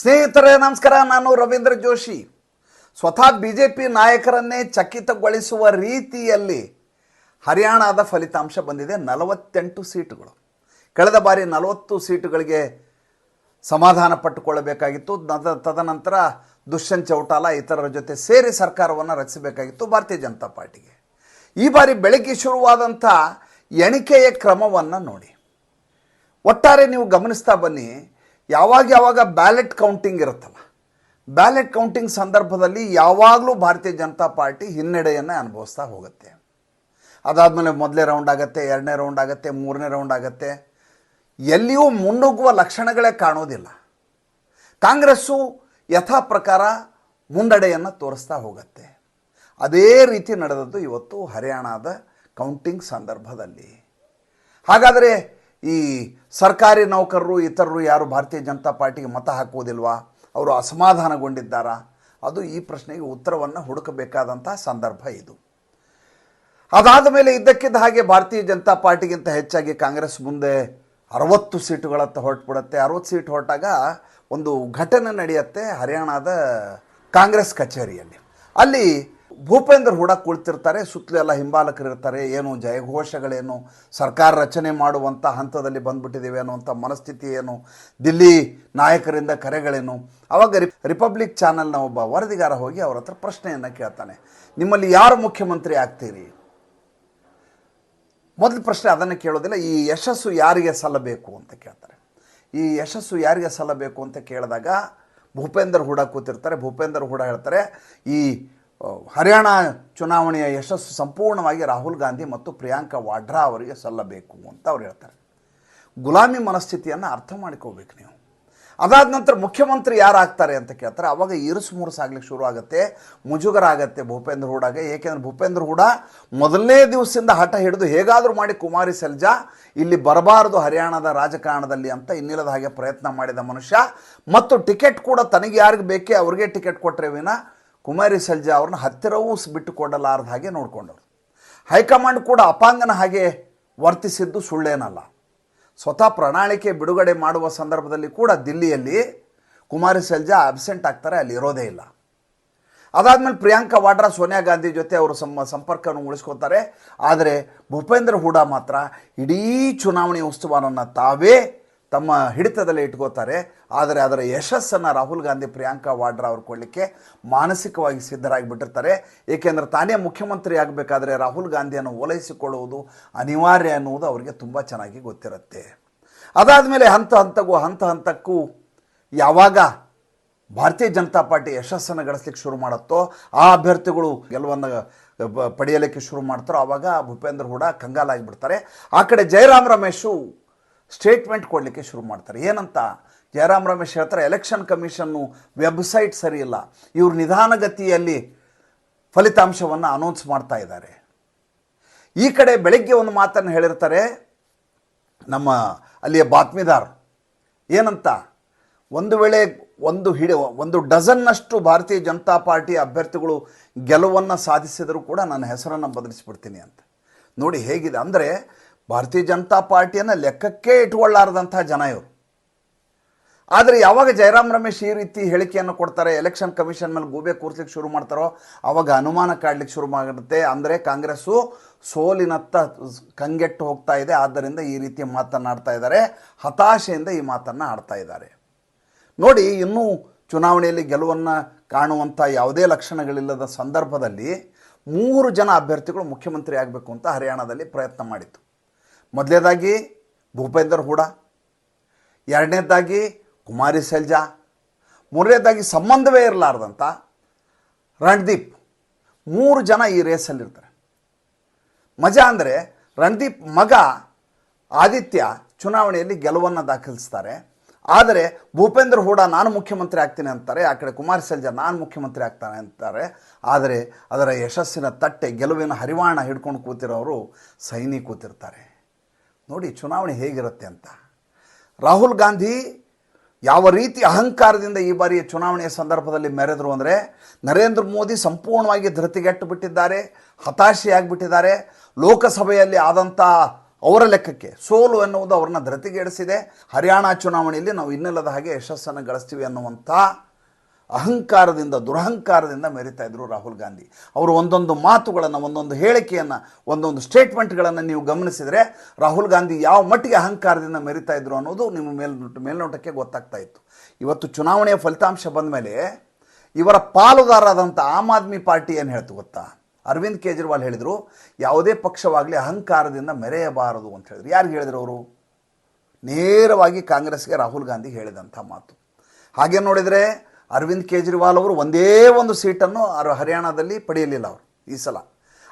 ಸ್ನೇಹಿತರೇ, ನಮಸ್ಕಾರ. ನಾನು ರವೀಂದ್ರ ಜೋಶಿ. ಸ್ವತಃ ಬಿ ಜೆ ಪಿ ನಾಯಕರನ್ನೇ ಚಕಿತಗೊಳಿಸುವ ರೀತಿಯಲ್ಲಿ ಹರಿಯಾಣದ ಫಲಿತಾಂಶ ಬಂದಿದೆ. ನಲವತ್ತೆಂಟು ಸೀಟುಗಳು. ಕಳೆದ ಬಾರಿ ನಲವತ್ತು ಸೀಟುಗಳಿಗೆ ಸಮಾಧಾನ ಪಟ್ಟುಕೊಳ್ಳಬೇಕಾಗಿತ್ತು. ತದನಂತರ ದುಷ್ಯಂತ್ ಚೌಟಾಲ ಇತರರ ಜೊತೆ ಸೇರಿ ಸರ್ಕಾರವನ್ನು ರಚಿಸಬೇಕಾಗಿತ್ತು ಭಾರತೀಯ ಜನತಾ ಪಾರ್ಟಿಗೆ. ಈ ಬಾರಿ ಬೆಳಗ್ಗೆ ಶುರುವಾದಂಥ ಎಣಿಕೆಯ ಕ್ರಮವನ್ನು ನೋಡಿ. ಒಟ್ಟಾರೆ ನೀವು ಗಮನಿಸ್ತಾ ಬನ್ನಿ ಯಾವಾಗ ಯಾವಾಗ ಬ್ಯಾಲೆಟ್ ಕೌಂಟಿಂಗ್ ಇರುತ್ತಲ್ಲ, ಬ್ಯಾಲೆಟ್ ಕೌಂಟಿಂಗ್ ಸಂದರ್ಭದಲ್ಲಿ ಯಾವಾಗಲೂ ಭಾರತೀಯ ಜನತಾ ಪಾರ್ಟಿ ಹಿನ್ನಡೆಯನ್ನು ಅನುಭವಿಸ್ತಾ ಹೋಗುತ್ತೆ. ಅದಾದಮೇಲೆ ಮೊದಲೇ ರೌಂಡ್ ಆಗುತ್ತೆ, ಎರಡನೇ ರೌಂಡ್ ಆಗುತ್ತೆ, ಮೂರನೇ ರೌಂಡ್ ಆಗುತ್ತೆ. ಎಲ್ಲಿಯೂ ಮುನ್ನುಗ್ಗುವ ಲಕ್ಷಣಗಳೇ ಕಾಣೋದಿಲ್ಲ. ಕಾಂಗ್ರೆಸ್ಸು ಯಥಾ ಪ್ರಕಾರ ಮುನ್ನಡೆಯನ್ನು ತೋರಿಸ್ತಾ ಹೋಗುತ್ತೆ. ಅದೇ ರೀತಿ ನಡೆದದ್ದು ಇವತ್ತು ಹರಿಯಾಣದ ಕೌಂಟಿಂಗ್ ಸಂದರ್ಭದಲ್ಲಿ. ಹಾಗಾದರೆ ಈ ಸರ್ಕಾರಿ ನೌಕರರು, ಇತರರು ಯಾರು ಭಾರತೀಯ ಜನತಾ ಪಾರ್ಟಿಗೆ ಮತ ಹಾಕುವುದಿಲ್ವಾ? ಅವರು ಅಸಮಾಧಾನಗೊಂಡಿದ್ದಾರಾ? ಅದು ಈ ಪ್ರಶ್ನೆಗೆ ಉತ್ತರವನ್ನು ಹುಡುಕಬೇಕಾದಂಥ ಸಂದರ್ಭ ಇದು. ಅದಾದ ಮೇಲೆ ಇದ್ದಕ್ಕಿದ್ದ ಹಾಗೆ ಭಾರತೀಯ ಜನತಾ ಪಾರ್ಟಿಗಿಂತ ಹೆಚ್ಚಾಗಿ ಕಾಂಗ್ರೆಸ್ ಮುಂದೆ ಅರವತ್ತು ಸೀಟುಗಳತ್ತ ಹೊರಟುಬಿಡುತ್ತೆ. ಅರವತ್ತು ಸೀಟ್ ಹೊರಟಾಗ ಒಂದು ಘಟನೆ ನಡೆಯುತ್ತೆ ಹರಿಯಾಣದ ಕಾಂಗ್ರೆಸ್ ಕಚೇರಿಯಲ್ಲಿ. ಅಲ್ಲಿ ಭೂಪೇಂದ್ರ ಹೂಡ ಕುಳಿತಿರ್ತಾರೆ, ಸುತ್ತಲೂ ಎಲ್ಲ ಹಿಂಬಾಲಕರಿರ್ತಾರೆ ಏನು ಜಯಘೋಷಗಳೇನು ಸರ್ಕಾರ ರಚನೆ ಮಾಡುವಂಥ ಹಂತದಲ್ಲಿ ಬಂದ್ಬಿಟ್ಟಿದ್ದೀವಿ ಅನ್ನುವಂಥ ಮನಸ್ಥಿತಿ ಏನು, ದಿಲ್ಲಿ ನಾಯಕರಿಂದ ಕರೆಗಳೇನು, ಅವಾಗ ರಿ ರಿಪಬ್ಲಿಕ್ ಚಾನೆಲ್ನ ಒಬ್ಬ ವರದಿಗಾರ ಹೋಗಿ ಅವ್ರ ಹತ್ರ ಪ್ರಶ್ನೆಯನ್ನು ಕೇಳ್ತಾನೆ. ನಿಮ್ಮಲ್ಲಿ ಯಾರು ಮುಖ್ಯಮಂತ್ರಿ ಆಗ್ತೀರಿ? ಮೊದಲ ಪ್ರಶ್ನೆ ಅದನ್ನು ಕೇಳೋದಿಲ್ಲ, ಈ ಯಶಸ್ಸು ಯಾರಿಗೆ ಸಲ್ಲಬೇಕು ಅಂತ ಕೇಳ್ತಾರೆ. ಈ ಯಶಸ್ಸು ಯಾರಿಗೆ ಸಲ್ಲಬೇಕು ಅಂತ ಕೇಳಿದಾಗ ಭೂಪೇಂದ್ರ ಹೂಡ ಕೂತಿರ್ತಾರೆ, ಭೂಪೇಂದ್ರ ಹೂಡ ಹೇಳ್ತಾರೆ, ಈ ಹರಿಯಾಣ ಚುನಾವಣೆಯ ಯಶಸ್ಸು ಸಂಪೂರ್ಣವಾಗಿ ರಾಹುಲ್ ಗಾಂಧಿ ಮತ್ತು ಪ್ರಿಯಾಂಕಾ ವಾಡ್ರಾ ಅವರಿಗೆ ಸಲ್ಲಬೇಕು ಅಂತ ಅವ್ರು ಹೇಳ್ತಾರೆ. ಗುಲಾಮಿ ಮನಸ್ಥಿತಿಯನ್ನು ಅರ್ಥ ಮಾಡ್ಕೋಬೇಕು ನೀವು. ಅದಾದ ನಂತರ ಮುಖ್ಯಮಂತ್ರಿ ಯಾರು ಆಗ್ತಾರೆ ಅಂತ ಕೇಳ್ತಾರೆ. ಅವಾಗ ಇರುಸು ಮುರುಸು ಆಗ್ಲಿಕ್ಕೆ ಶುರು ಆಗುತ್ತೆ. ಮುಜುಗರ ಆಗುತ್ತೆ ಭೂಪೇಂದ್ರ ಹೂಡಾಗೆ ಏಕೆಂದರೆ ಭೂಪೇಂದ್ರ ಹೂಡ ಮೊದಲನೇ ದಿವಸದಿಂದ ಹಠ ಹಿಡಿದು ಹೇಗಾದರೂ ಮಾಡಿ ಕುಮಾರಿ ಸೆಲ್ಜಾ, ಇಲ್ಲಿ ಬರಬಾರದು ಹರಿಯಾಣದ ರಾಜಕಾರಣದಲ್ಲಿ ಅಂತ ಇನ್ನಿಲ್ಲದ ಹಾಗೆ ಪ್ರಯತ್ನ ಮಾಡಿದ ಮನುಷ್ಯ. ಮತ್ತು ಟಿಕೆಟ್ ಕೂಡ ತನಗೆ ಯಾರಿಗೆ ಬೇಕೇ ಅವ್ರಿಗೆ ಟಿಕೆಟ್ ಕೊಟ್ಟರೆ ವಿನ ಕುಮಾರಿ ಸಲ್ಜಾ ಅವ್ರನ್ನ ಹತ್ತಿರವೂ ಸ್ ಬಿಟ್ಟು ಕೊಡಲಾರ್ದ ಹಾಗೆ ನೋಡಿಕೊಂಡರು ಹೈಕಮಾಂಡ್ ಕೂಡ ಅಪಾಂಗನ ಹಾಗೆ ವರ್ತಿಸಿದ್ದು ಸುಳ್ಳೇನಲ್ಲ. ಸ್ವತಃ ಪ್ರಣಾಳಿಕೆ ಬಿಡುಗಡೆ ಮಾಡುವ ಸಂದರ್ಭದಲ್ಲಿ ಕೂಡ ದಿಲ್ಲಿಯಲ್ಲಿ ಕುಮಾರಿ ಸೆಲ್ಜಾ ಅಬ್ಸೆಂಟ್ ಆಗ್ತಾರೆ, ಅಲ್ಲಿ ಇರೋದೇ ಇಲ್ಲ. ಅದಾದಮೇಲೆ ಪ್ರಿಯಾಂಕಾ ವಾಡ್ರಾ, ಸೋನಿಯಾ ಗಾಂಧಿ ಜೊತೆ ಅವರು ಸಮ ಸಂಪರ್ಕವನ್ನು ಉಳಿಸ್ಕೋತಾರೆ. ಆದರೆ ಭೂಪೇಂದ್ರ ಹೂಡಾ ಮಾತ್ರ ಇಡೀ ಚುನಾವಣೆ ಉತ್ಸವವನ್ನು ತಾವೇ ತಮ್ಮ ಹಿಡಿತದಲ್ಲಿ ಇಟ್ಕೋತಾರೆ. ಆದರೆ ಅದರ ಯಶಸ್ಸನ್ನು ರಾಹುಲ್ ಗಾಂಧಿ, ಪ್ರಿಯಾಂಕಾ ವಾಡ್ರಾ ಅವ್ರು ಕೊಡಲಿಕ್ಕೆ ಮಾನಸಿಕವಾಗಿ ಸಿದ್ಧರಾಗಿಬಿಟ್ಟಿರ್ತಾರೆ. ಏಕೆಂದರೆ ತಾನೇ ಮುಖ್ಯಮಂತ್ರಿ ಆಗಬೇಕಾದ್ರೆ ರಾಹುಲ್ ಗಾಂಧಿಯನ್ನು ಓಲೈಸಿಕೊಳ್ಳುವುದು ಅನಿವಾರ್ಯ ಅನ್ನುವುದು ಅವರಿಗೆ ತುಂಬ ಚೆನ್ನಾಗಿ ಗೊತ್ತಿರುತ್ತೆ. ಅದಾದ ಮೇಲೆ ಹಂತ ಹಂತಗೂ ಹಂತ ಹಂತಕ್ಕೂ ಯಾವಾಗ ಭಾರತೀಯ ಜನತಾ ಪಾರ್ಟಿ ಯಶಸ್ಸನ್ನು ಗಳಿಸ್ಲಿಕ್ಕೆ ಶುರು ಮಾಡುತ್ತೋ, ಆ ಅಭ್ಯರ್ಥಿಗಳು ಗೆಲುವನ್ನು ಪಡೆಯಲಿಕ್ಕೆ ಶುರು ಮಾಡ್ತಾರೋ, ಆವಾಗ ಭೂಪೇಂದ್ರ ಹೂಡ ಕಂಗಾಲಾಗಿಬಿಡ್ತಾರೆ. ಆ ಕಡೆ ಜಯರಾಮ್ ರಮೇಶು ಸ್ಟೇಟ್ಮೆಂಟ್ ಕೊಡಲಿಕ್ಕೆ ಶುರು ಮಾಡ್ತಾರೆ. ಏನಂತ? ಜಯರಾಮ್ ರಮೇಶ್ ಹೇಳ್ತಾರೆ ಎಲೆಕ್ಷನ್ ಕಮಿಷನ್ನು ವೆಬ್ಸೈಟ್ ಸರಿಯಿಲ್ಲ ಇವರು ನಿಧಾನಗತಿಯಲ್ಲಿ ಫಲಿತಾಂಶವನ್ನು ಅನೌನ್ಸ್ ಮಾಡ್ತಾ ಇದ್ದಾರೆ. ಈ ಕಡೆ ಬೆಳಗ್ಗೆ ಒಂದು ಮಾತನ್ನು ಹೇಳಿರ್ತಾರೆ ನಮ್ಮ ಅಲ್ಲಿಯ ಬಾತ್ಮಿದಾರ್. ಏನಂತ? ಒಂದು ವೇಳೆ ಒಂದು ಹಿಡಿ, ಒಂದು ಡಜನ್ನಷ್ಟು ಭಾರತೀಯ ಜನತಾ ಪಾರ್ಟಿ ಅಭ್ಯರ್ಥಿಗಳು ಗೆಲುವನ್ನು ಸಾಧಿಸಿದರೂ ಕೂಡ ನನ್ನ ಹೆಸರನ್ನು ಬದಲಿಸಿಬಿಡ್ತೀನಿ ಅಂತ. ನೋಡಿ ಹೇಗಿದೆ. ಅಂದರೆ ಭಾರತೀಯ ಜನತಾ ಪಾರ್ಟಿಯನ್ನು ಲೆಕ್ಕಕ್ಕೆ ಇಟ್ಕೊಳ್ಳಾರ್ದಂಥ ಜನ ಇವರು. ಆದರೆ ಯಾವಾಗ ಜಯರಾಮ್ ರಮೇಶ್ ಈ ರೀತಿ ಹೇಳಿಕೆಯನ್ನು ಕೊಡ್ತಾರೆ, ಎಲೆಕ್ಷನ್ ಕಮಿಷನ್ ಮೇಲೆ ಗೂಬೆ ಕೂರಿಸ್ಲಿಕ್ಕೆ ಶುರು ಮಾಡ್ತಾರೋ ಆವಾಗ ಅನುಮಾನ ಕಾಡ್ಲಿಕ್ಕೆ ಶುರು ಮಾಡುತ್ತೆ. ಅಂದರೆ ಕಾಂಗ್ರೆಸ್ಸು ಸೋಲಿನತ್ತ ಕಂಗೆಟ್ಟು ಹೋಗ್ತಾ ಇದೆ, ಆದ್ದರಿಂದ ಈ ರೀತಿ ಮಾತನ್ನಾಡ್ತಾ ಇದ್ದಾರೆ. ಹತಾಶೆಯಿಂದ ಈ ಮಾತನ್ನು ಆಡ್ತಾ ಇದ್ದಾರೆ. ನೋಡಿ, ಇನ್ನೂ ಚುನಾವಣೆಯಲ್ಲಿ ಗೆಲುವನ್ನು ಕಾಣುವಂಥ ಯಾವುದೇ ಲಕ್ಷಣಗಳಿಲ್ಲದ ಸಂದರ್ಭದಲ್ಲಿ ಮೂರು ಜನ ಅಭ್ಯರ್ಥಿಗಳು ಮುಖ್ಯಮಂತ್ರಿ ಆಗಬೇಕು ಅಂತ ಹರಿಯಾಣದಲ್ಲಿ ಪ್ರಯತ್ನ ಮಾಡಿತ್ತು. ಮೊದಲನೇದಾಗಿ ಭೂಪೇಂದರ್ ಹೂಡ, ಎರಡನೇದಾಗಿ ಕುಮಾರಿ ಸೆಲ್ಜಾ, ಮೂರನೇದಾಗಿ ಸಂಬಂಧವೇ ಇರಲಾರ್ದಂಥ ರಣದೀಪ್. ಮೂರು ಜನ ಈ ರೇಸಲ್ಲಿರ್ತಾರೆ ಮಜಾ ಅಂದರೆ ರಣದೀಪ್ ಮಗ ಆದಿತ್ಯ ಚುನಾವಣೆಯಲ್ಲಿ ಗೆಲುವನ್ನು ದಾಖಲಿಸ್ತಾರೆ. ಆದರೆ ಭೂಪೇಂದ್ರ ಹೂಡ ನಾನು ಮುಖ್ಯಮಂತ್ರಿ ಆಗ್ತೀನಿ ಅಂತಾರೆ, ಆ ಕಡೆ ಕುಮಾರ್ ಸೆಲ್ಜಾ ನಾನು ಮುಖ್ಯಮಂತ್ರಿ ಆಗ್ತಾನೆ ಅಂತಾರೆ. ಆದರೆ ಅದರ ಯಶಸ್ಸಿನ ತಟ್ಟೆ ಗೆಲುವಿನ ಹರಿವಾಣ ಹಿಡ್ಕೊಂಡು ಕೂತಿರೋರು ಸೈನಿ ಕೂತಿರ್ತಾರೆ. ನೋಡಿ ಚುನಾವಣೆ ಹೇಗಿರುತ್ತೆ ಅಂತ. ರಾಹುಲ್ ಗಾಂಧಿ ಯಾವ ರೀತಿ ಅಹಂಕಾರದಿಂದ ಈ ಬಾರಿಯ ಚುನಾವಣೆಯ ಸಂದರ್ಭದಲ್ಲಿ ಮೆರೆದರು ಅಂದರೆ ನರೇಂದ್ರ ಮೋದಿ ಸಂಪೂರ್ಣವಾಗಿ ಧೃತಿಗೆಟ್ಟು ಬಿಟ್ಟಿದ್ದಾರೆ ಹತಾಶೆಯಾಗಿಬಿಟ್ಟಿದ್ದಾರೆ, ಲೋಕಸಭೆಯಲ್ಲಿ ಆದಂಥ ಅವರ ಲೆಕ್ಕಕ್ಕೆ ಸೋಲು ಎನ್ನುವುದು ಅವ್ರನ್ನ ಧೃತಿಗೆಡಿಸಿದೆ. ಹರಿಯಾಣ ಚುನಾವಣೆಯಲ್ಲಿ ನಾವು ಇನ್ನಿಲ್ಲದ ಹಾಗೆ ಯಶಸ್ಸನ್ನು ಗಳಿಸ್ತೀವಿ ಅನ್ನುವಂಥ ಅಹಂಕಾರದಿಂದ, ದುರಹಂಕಾರದಿಂದ ಮೆರಿತಾ ಇದ್ರು ರಾಹುಲ್ ಗಾಂಧಿ. ಅವರು ಒಂದೊಂದು ಮಾತುಗಳನ್ನು, ಒಂದೊಂದು ಹೇಳಿಕೆಯನ್ನು, ಒಂದೊಂದು ಸ್ಟೇಟ್ಮೆಂಟ್ಗಳನ್ನು ನೀವು ಗಮನಿಸಿದರೆ ರಾಹುಲ್ ಗಾಂಧಿ ಯಾವ ಮಟ್ಟಿಗೆ ಅಹಂಕಾರದಿಂದ ಮೆರಿತಾ ಇದ್ರು ಅನ್ನೋದು ನಿಮ್ಮ ಮೇಲ್ನೋಟ ಮೇಲ್ನೋಟಕ್ಕೆ ಗೊತ್ತಾಗ್ತಾ ಇತ್ತು. ಇವತ್ತು ಚುನಾವಣೆಯ ಫಲಿತಾಂಶ ಬಂದ ಮೇಲೆ ಇವರ ಪಾಲುದಾರರಾದಂಥ ಆಮ್ ಆದ್ಮಿ ಪಾರ್ಟಿ ಏನು ಹೇಳ್ತು ಗೊತ್ತಾ? ಅರವಿಂದ್ ಕೇಜ್ರಿವಾಲ್ ಹೇಳಿದರು, ಯಾವುದೇ ಪಕ್ಷವಾಗಲಿ ಅಹಂಕಾರದಿಂದ ಮೆರೆಯಬಾರದು ಅಂತ ಹೇಳಿದ್ರು. ಯಾರಿಗೆ ಹೇಳಿದರು ಅವರು? ನೇರವಾಗಿ ಕಾಂಗ್ರೆಸ್ಗೆ ರಾಹುಲ್ ಗಾಂಧಿ ಹೇಳಿದಂಥ ಮಾತು. ಹಾಗೆ ನೋಡಿದರೆ ಅರವಿಂದ್ ಕೇಜ್ರಿವಾಲ್ ಅವರು ಒಂದೇ ಒಂದು ಸೀಟನ್ನು ಅವರು ಹರಿಯಾಣದಲ್ಲಿ ಪಡೆಯಲಿಲ್ಲ ಅವರು ಈ ಸಲ.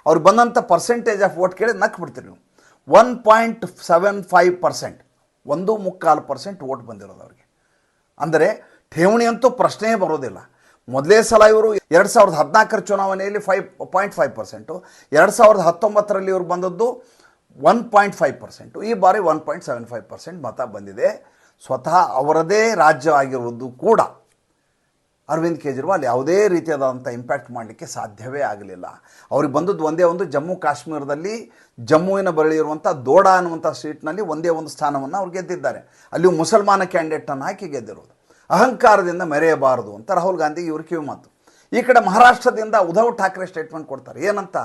ಅವ್ರು ಬಂದಂಥ ಪರ್ಸೆಂಟೇಜ್ ಆಫ್ ವೋಟ್ ಕೇಳಿ ನಕ್ ಬಿಡ್ತೀರಿ ನೀವು. One point seven five percent ಒಂದು ಮುಕ್ಕಾಲು ಪರ್ಸೆಂಟ್ ವೋಟ್ ಬಂದಿರೋದು ಅವ್ರಿಗೆ. ಅಂದರೆ ಠೇವಣಿ ಅಂತೂ ಪ್ರಶ್ನೆಯೇ ಬರೋದಿಲ್ಲ. ಮೊದಲೇ ಸಲ ಇವರು ಎರಡು ಸಾವಿರದ ಹದಿನಾಲ್ಕರ ಚುನಾವಣೆಯಲ್ಲಿ ಫೈವ್ ಪಾಯಿಂಟ್ ಫೈವ್ ಪರ್ಸೆಂಟು ಎರಡು ಸಾವಿರದ ಹತ್ತೊಂಬತ್ತರಲ್ಲಿ ಇವರು ಬಂದದ್ದು ಒನ್ ಪಾಯಿಂಟ್ ಫೈವ್ ಪರ್ಸೆಂಟು ಈ ಬಾರಿ one point seven five percent ಮತ ಬಂದಿದೆ. ಸ್ವತಃ ಅವರದೇ ರಾಜ್ಯ ಆಗಿರುವುದು ಕೂಡ ಅರವಿಂದ್ ಕೇಜ್ರಿವಾಲ್ ಯಾವುದೇ ರೀತಿಯಾದಂಥ ಇಂಪ್ಯಾಕ್ಟ್ ಮಾಡಲಿಕ್ಕೆ ಸಾಧ್ಯವೇ ಆಗಲಿಲ್ಲ. ಅವ್ರಿಗೆ ಬಂದದ್ದು ಒಂದೇ ಒಂದು ಜಮ್ಮು ಕಾಶ್ಮೀರದಲ್ಲಿ ಜಮ್ಮುವಿನ ಬಳಿ ಇರುವಂಥ ದೋಡಾ ಅನ್ನುವಂಥ ಸೀಟ್ನಲ್ಲಿ ಒಂದೇ ಒಂದು ಸ್ಥಾನವನ್ನು ಅವ್ರು ಗೆದ್ದಿದ್ದಾರೆ. ಅಲ್ಲಿ ಮುಸಲ್ಮಾನ ಕ್ಯಾಂಡಿಡೇಟನ್ನು ಹಾಕಿ ಗೆದ್ದಿರೋದು. ಅಹಂಕಾರದಿಂದ ಮೆರೆಯಬಾರದು ಅಂತ ರಾಹುಲ್ ಗಾಂಧಿ ಇವ್ರ ಕಿವಿ ಮಾತು. ಈ ಕಡೆ ಮಹಾರಾಷ್ಟ್ರದಿಂದ ಉದ್ಧವ್ ಠಾಕ್ರೆ ಸ್ಟೇಟ್ಮೆಂಟ್ ಕೊಡ್ತಾರೆ. ಏನಂತ?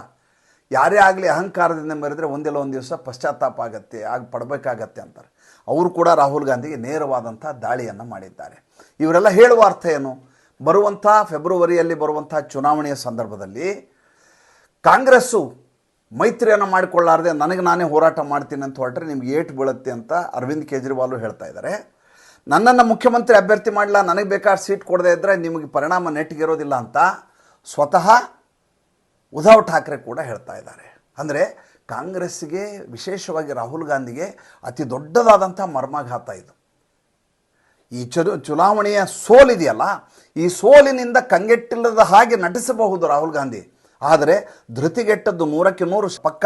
ಯಾರೇ ಆಗಲಿ ಅಹಂಕಾರದಿಂದ ಮೆರೆದ್ರೆ ಒಂದಿಲ್ಲ ಒಂದು ದಿವಸ ಪಶ್ಚಾತ್ತಾಪ ಆಗತ್ತೆ, ಆಗ ಪಡಬೇಕಾಗತ್ತೆ ಅಂತಾರೆ. ಅವರು ಕೂಡ ರಾಹುಲ್ ಗಾಂಧಿಗೆ ನೇರವಾದಂಥ ದಾಳಿಯನ್ನು ಮಾಡಿದ್ದಾರೆ. ಇವರೆಲ್ಲ ಹೇಳುವ ಅರ್ಥ ಏನು? ಬರುವಂಥ ಫೆಬ್ರವರಿಯಲ್ಲಿ ಬರುವಂಥ ಚುನಾವಣೆಯ ಸಂದರ್ಭದಲ್ಲಿ ಕಾಂಗ್ರೆಸ್ಸು ಮೈತ್ರಿಯನ್ನು ಮಾಡಿಕೊಳ್ಳಾರ್ದೆ ನನಗೆ ನಾನೇ ಹೋರಾಟ ಮಾಡ್ತೀನಿ ಅಂತ ಹೊರಟ್ರೆ ನಿಮ್ಗೆ ಏಟು ಬೀಳುತ್ತೆ ಅಂತ ಅರವಿಂದ್ ಕೇಜ್ರಿವಾಲು ಹೇಳ್ತಾ ಇದ್ದಾರೆ. ನನ್ನನ್ನು ಮುಖ್ಯಮಂತ್ರಿ ಅಭ್ಯರ್ಥಿ ಮಾಡಲ್ಲ ನನಗೆ ಬೇಕಾದ ಸೀಟ್ ಕೊಡದೇ ಇದ್ದರೆ ನಿಮಗೆ ಪರಿಣಾಮ ನೆಟ್ಟಿಗಿರೋದಿಲ್ಲ ಅಂತ ಸ್ವತಃ ಉದ್ಧವ್ ಠಾಕ್ರೆ ಕೂಡ ಹೇಳ್ತಾ ಇದ್ದಾರೆ. ಅಂದರೆ ಕಾಂಗ್ರೆಸ್ಸಿಗೆ ವಿಶೇಷವಾಗಿ ರಾಹುಲ್ ಗಾಂಧಿಗೆ ಅತಿ ದೊಡ್ಡದಾದಂಥ ಮರ್ಮಾಘಾತ ಇದು. ಈ ಚುನಾವಣೆಯ ಸೋಲಿದೆಯಲ್ಲ, ಈ ಸೋಲಿನಿಂದ ಕಂಗೆಟ್ಟಿಲ್ಲದ ಹಾಗೆ ನಟಿಸಬಹುದು ರಾಹುಲ್ ಗಾಂಧಿ. ಆದರೆ ಧೃತಿಗೆಟ್ಟದ್ದು ನೂರಕ್ಕೆ ನೂರು ಪಕ್ಕ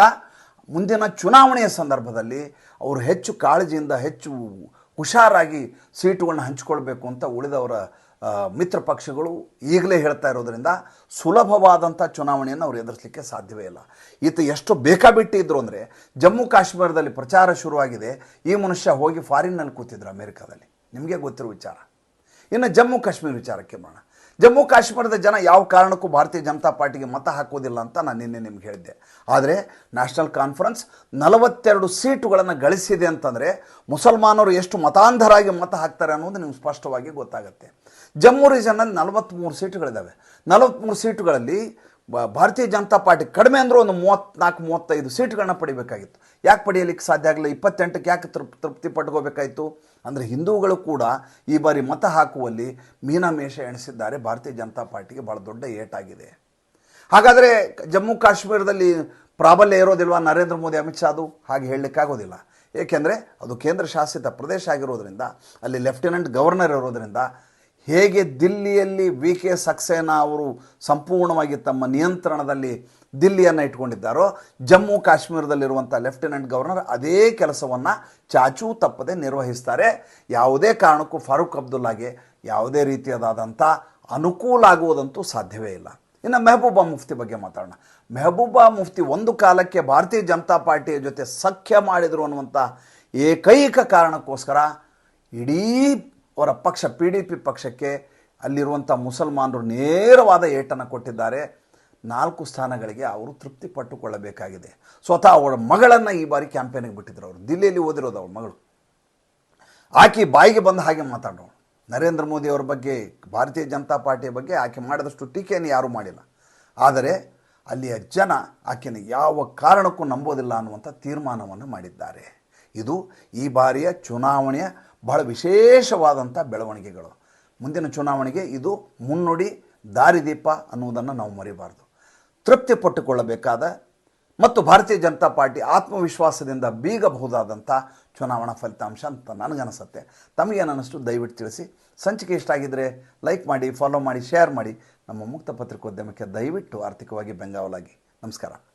ಮುಂದಿನ ಚುನಾವಣೆಯ ಸಂದರ್ಭದಲ್ಲಿ ಅವರು ಹೆಚ್ಚು ಕಾಳಜಿಯಿಂದ ಹೆಚ್ಚು ಹುಷಾರಾಗಿ ಸೀಟುಗಳನ್ನ ಹಂಚಿಕೊಳ್ಬೇಕು ಅಂತ ಉಳಿದವರ ಮಿತ್ರ ಪಕ್ಷಗಳು ಈಗಲೇ ಹೇಳ್ತಾ ಇರೋದರಿಂದ ಸುಲಭವಾದಂಥ ಚುನಾವಣೆಯನ್ನು ಅವ್ರು ಎದುರಿಸಲಿಕ್ಕೆ ಸಾಧ್ಯವೇ ಇಲ್ಲ. ಈತ ಎಷ್ಟು ಬೇಕಾಬಿಟ್ಟಿದ್ರು ಅಂದರೆ ಜಮ್ಮು ಕಾಶ್ಮೀರದಲ್ಲಿ ಪ್ರಚಾರ ಶುರುವಾಗಿದೆ. ಈ ಮನುಷ್ಯ ಹೋಗಿ ಫಾರಿನ್ನಲ್ಲಿ ಕೂತಿದ್ರು ಅಮೇರಿಕಾದಲ್ಲಿ. ನಿಮಗೆ ಗೊತ್ತಿರೋ ವಿಚಾರ. ಇನ್ನು ಜಮ್ಮು ಕಾಶ್ಮೀರ ವಿಚಾರಕ್ಕೆ ಬರೋಣ. ಜಮ್ಮು ಕಾಶ್ಮೀರದ ಜನ ಯಾವ ಕಾರಣಕ್ಕೂ ಭಾರತೀಯ ಜನತಾ ಪಾರ್ಟಿಗೆ ಮತ ಹಾಕೋದಿಲ್ಲ ಅಂತ ನಾನು ನಿನ್ನೆ ನಿಮ್ಗೆ ಹೇಳಿದ್ದೆ. ಆದರೆ ನ್ಯಾಷನಲ್ ಕಾನ್ಫರೆನ್ಸ್ ನಲವತ್ತೆರಡು ಸೀಟುಗಳನ್ನು ಗಳಿಸಿದೆ ಅಂತಂದರೆ ಮುಸಲ್ಮಾನರು ಎಷ್ಟು ಮತಾಂಧರಾಗಿ ಮತ ಹಾಕ್ತಾರೆ ಅನ್ನೋದು ನಿಮ್ಗೆ ಸ್ಪಷ್ಟವಾಗಿ ಗೊತ್ತಾಗುತ್ತೆ. ಜಮ್ಮು ರೀಜನಲ್ಲಿ ನಲವತ್ತ್ಮೂರು ಸೀಟುಗಳಿದ್ದಾವೆ ನಲವತ್ತ್ಮೂರು ಸೀಟುಗಳಲ್ಲಿ ಭಾರತೀಯ ಜನತಾ ಪಾರ್ಟಿ ಕಡಿಮೆ ಅಂದರೂ ಒಂದು ಮೂವತ್ತ್ನಾಲ್ಕು, ಮೂವತ್ತೈದು ಸೀಟ್ಗಳನ್ನ ಪಡಿಬೇಕಾಗಿತ್ತು. ಯಾಕೆ ಪಡೆಯಲಿಕ್ಕೆ ಸಾಧ್ಯ ಆಗಲಿಲ್ಲ? ಇಪ್ಪತ್ತೆಂಟಕ್ಕೆ ಯಾಕೆ ತೃಪ್, ತೃಪ್ತಿ ಪಟ್ಕೋಬೇಕಾಯಿತು ಅಂದರೆ ಹಿಂದೂಗಳು ಕೂಡ ಈ ಬಾರಿ ಮತ ಹಾಕುವಲ್ಲಿ ಮೀನಾಮೇಷ ಎಣಿಸಿದ್ದಾರೆ. ಭಾರತೀಯ ಜನತಾ ಪಾರ್ಟಿಗೆ ಭಾಳ ದೊಡ್ಡ ಏಟಾಗಿದೆ. ಹಾಗಾದರೆ ಜಮ್ಮು ಕಾಶ್ಮೀರದಲ್ಲಿ ಪ್ರಾಬಲ್ಯ ಇರೋದಿಲ್ವಾ ನರೇಂದ್ರ ಮೋದಿ, ಅಮಿತ್ ಶಾದು? ಹಾಗೆ ಹೇಳಲಿಕ್ಕಾಗೋದಿಲ್ಲ ಏಕೆಂದರೆ ಅದು ಕೇಂದ್ರ ಶಾಸಿತ ಪ್ರದೇಶ ಆಗಿರೋದರಿಂದ, ಅಲ್ಲಿ ಲೆಫ್ಟಿನೆಂಟ್ ಗವರ್ನರ್ ಇರೋದ್ರಿಂದ ಹೇಗೆ ದಿಲ್ಲಿಯಲ್ಲಿ ವಿ ಕೆ ಸಕ್ಸೇನಾ ಅವರು ಸಂಪೂರ್ಣವಾಗಿ ತಮ್ಮ ನಿಯಂತ್ರಣದಲ್ಲಿ ದಿಲ್ಲಿಯನ್ನು ಇಟ್ಕೊಂಡಿದ್ದಾರೋ, ಜಮ್ಮು ಕಾಶ್ಮೀರದಲ್ಲಿರುವಂಥ ಲೆಫ್ಟಿನೆಂಟ್ ಗವರ್ನರ್ ಅದೇ ಕೆಲಸವನ್ನು ಚಾಚೂ ತಪ್ಪದೆ ನಿರ್ವಹಿಸ್ತಾರೆ. ಯಾವುದೇ ಕಾರಣಕ್ಕೂ ಫಾರೂಕ್ ಅಬ್ದುಲ್ಲಾಗೆ ಯಾವುದೇ ರೀತಿಯಾದಂಥ ಅನುಕೂಲ ಆಗುವುದಂತೂ ಸಾಧ್ಯವೇ ಇಲ್ಲ. ಇನ್ನು ಮೆಹಬೂಬಾ ಮುಫ್ತಿ ಬಗ್ಗೆ ಮಾತಾಡೋಣ. ಮೆಹಬೂಬಾ ಮುಫ್ತಿ ಒಂದು ಕಾಲಕ್ಕೆ ಭಾರತೀಯ ಜನತಾ ಪಾರ್ಟಿಯ ಜೊತೆ ಸಖ್ಯ ಮಾಡಿದರು ಅನ್ನುವಂಥ ಏಕೈಕ ಕಾರಣಕ್ಕೋಸ್ಕರ ಇಡೀ ಅವರ ಪಕ್ಷ ಪಿ ಡಿ ಪಿ ಪಕ್ಷಕ್ಕೆ ಅಲ್ಲಿರುವಂಥ ಮುಸಲ್ಮಾನರು ನೇರವಾದ ಏಟನ್ನು ಕೊಟ್ಟಿದ್ದಾರೆ. ನಾಲ್ಕು ಸ್ಥಾನಗಳಿಗೆ ಅವರು ತೃಪ್ತಿ ಪಟ್ಟುಕೊಳ್ಳಬೇಕಾಗಿದೆ. ಸ್ವತಃ ಅವಳ ಮಗಳನ್ನು ಈ ಬಾರಿ ಕ್ಯಾಂಪೇನಿಗೆ ಬಿಟ್ಟಿದ್ರು ಅವರು. ದಿಲ್ಲಿಯಲ್ಲಿ ಓದಿರೋದು ಅವಳ ಮಗಳು. ಆಕೆ ಬಾಯಿಗೆ ಬಂದ ಹಾಗೆ ಮಾತಾಡೋಣ ನರೇಂದ್ರ ಮೋದಿ ಅವರ ಬಗ್ಗೆ, ಭಾರತೀಯ ಜನತಾ ಪಾರ್ಟಿಯ ಬಗ್ಗೆ ಆಕೆ ಮಾಡಿದಷ್ಟು ಟೀಕೆಯನ್ನು ಯಾರೂ ಮಾಡಿಲ್ಲ. ಆದರೆ ಅಲ್ಲಿಯ ಜನ ಆಕೆನ ಯಾವ ಕಾರಣಕ್ಕೂ ನಂಬೋದಿಲ್ಲ ಅನ್ನುವಂಥ ತೀರ್ಮಾನವನ್ನು ಮಾಡಿದ್ದಾರೆ. ಇದು ಈ ಬಾರಿಯ ಚುನಾವಣೆಯ ಬಹಳ ವಿಶೇಷವಾದಂಥ ಬೆಳವಣಿಗೆಗಳು. ಮುಂದಿನ ಚುನಾವಣೆಗೆ ಇದು ಮುನ್ನುಡಿ, ದಾರಿದೀಪ ಅನ್ನುವುದನ್ನು ನಾವು ಮರಿಬಾರ್ದು. ತೃಪ್ತಿ ಪಟ್ಟುಕೊಳ್ಳಬೇಕಾದ ಮತ್ತು ಭಾರತೀಯ ಜನತಾ ಪಾರ್ಟಿ ಆತ್ಮವಿಶ್ವಾಸದಿಂದ ಬೀಗಬಹುದಾದಂಥ ಚುನಾವಣಾ ಫಲಿತಾಂಶ ಅಂತ ನನಗನ್ನಿಸುತ್ತೆ ತಮಗೇನು ಅನ್ನಿಸ್ತು ದಯವಿಟ್ಟು ತಿಳಿಸಿ. ಸಂಚಿಕೆ ಇಷ್ಟ ಆಗಿದ್ದರೆ ಲೈಕ್ ಮಾಡಿ, ಫಾಲೋ ಮಾಡಿ, ಶೇರ್ ಮಾಡಿ. ನಮ್ಮ ಮುಕ್ತ ಪತ್ರಿಕೋದ್ಯಮಕ್ಕೆ ದಯವಿಟ್ಟು ಆರ್ಥಿಕವಾಗಿ ಬೆಂಗಾವಲಾಗಿ. ನಮಸ್ಕಾರ.